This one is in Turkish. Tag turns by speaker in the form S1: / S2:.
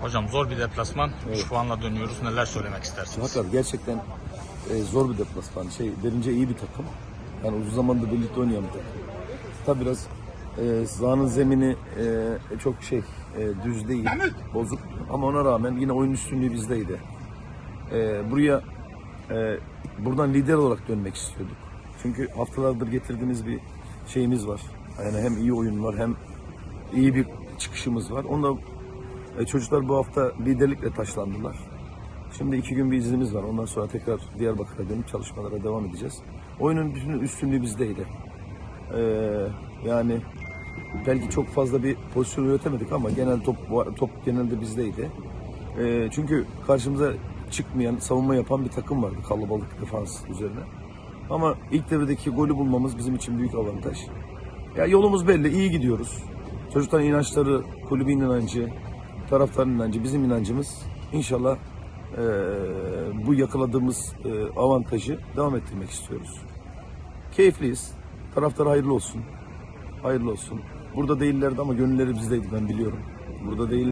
S1: Hocam zor bir deplasman.
S2: Evet.
S1: Şu puanla dönüyoruz. Neler söylemek istersiniz?
S2: Hakikaten gerçekten e, zor bir deplasman. Şey, derince iyi bir takım. Yani uzun zamandır birlikte oynayan bir takım. Tabi biraz e, sahanın zemini e, çok şey e, düz değil, bozuk. Ama ona rağmen yine oyun üstünlüğü bizdeydi. E, buraya e, buradan lider olarak dönmek istiyorduk. Çünkü haftalardır getirdiğimiz bir şeyimiz var. Yani hem iyi oyun var hem iyi bir çıkışımız var. Onda e, çocuklar bu hafta liderlikle taşlandılar. Şimdi iki gün bir iznimiz var. Ondan sonra tekrar Diyarbakır'a dönüp çalışmalara devam edeceğiz. Oyunun bütün üstünlüğü bizdeydi. Ee, yani belki çok fazla bir pozisyon üretemedik ama genel top top genelde bizdeydi. Ee, çünkü karşımıza çıkmayan, savunma yapan bir takım vardı kalabalık defans üzerine. Ama ilk devredeki golü bulmamız bizim için büyük avantaj. Ya yolumuz belli, iyi gidiyoruz. Çocukların inançları, kulübün inancı, taraftarın inancı, bizim inancımız. İnşallah eee, bu yakaladığımız eee, avantajı devam ettirmek istiyoruz. Keyifliyiz. Taraftar hayırlı olsun. Hayırlı olsun. Burada değillerdi ama gönülleri bizdeydi ben biliyorum. Burada değil.